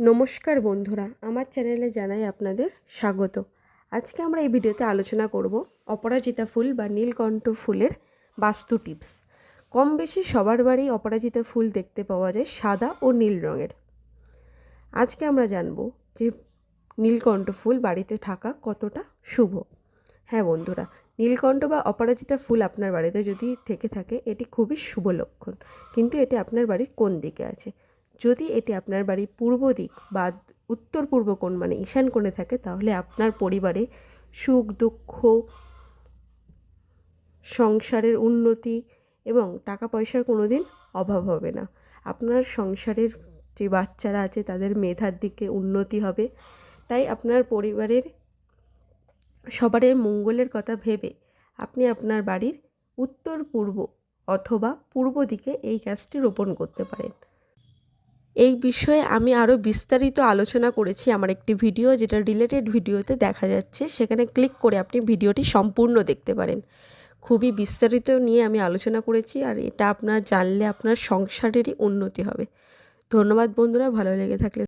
নমস্কার বন্ধুরা, আমার চ্যানেলে জানাই আপনাদের স্বাগত। আজকে আমরা এই ভিডিওতে আলোচনা করব অপরাজিতা ফুল বা নীলকণ্ঠ ফুলের বাস্তু টিপস। কম বেশি সবার বাড়ি অপরাজিতা ফুল দেখতে পাওয়া যায় সাদা ও নীল রঙের। আজকে আমরা জানব যে নীলকণ্ঠ ফুল বাড়িতে থাকা কতটা শুভ। হ্যাঁ বন্ধুরা, নীলকণ্ঠ বা অপরাজিতা ফুল আপনার বাড়িতে যদি থেকে থাকে, এটি খুবই শুভ লক্ষণ। কিন্তু এটি আপনার বাড়ির কোন দিকে আছে? যদি এটি আপনার বাড়ির পূর্ব দিক বা উত্তর পূর্ব কোণ মানে ঈশান কোণে থাকে, তাহলে আপনার পরিবারে সুখ, দুঃখ, সংসারের উন্নতি এবং টাকা পয়সার কোনো দিন অভাব হবে না। আপনার সংসারের যে বাচ্চারা আছে, তাদের মেধার দিকে উন্নতি হবে। তাই আপনার পরিবারের সবারের মঙ্গলের কথা ভেবে আপনি আপনার বাড়ির উত্তর পূর্ব অথবা পূর্ব দিকে এই গাছটি রোপণ করতে পারেন। এই বিষয়ে আমি আরও বিস্তারিত আলোচনা করেছি আমার একটি ভিডিও যেটা রিলেটেড ভিডিওতে দেখা যাচ্ছে। সেখানে ক্লিক করে আপনি ভিডিওটি সম্পূর্ণ দেখতে পারেন। খুবই বিস্তারিত নিয়ে আমি আলোচনা করেছি আর এটা আপনার জানলে আপনার সংসারেরই উন্নতি হবে। ধন্যবাদ বন্ধুরা, ভালো লেগে থাকলে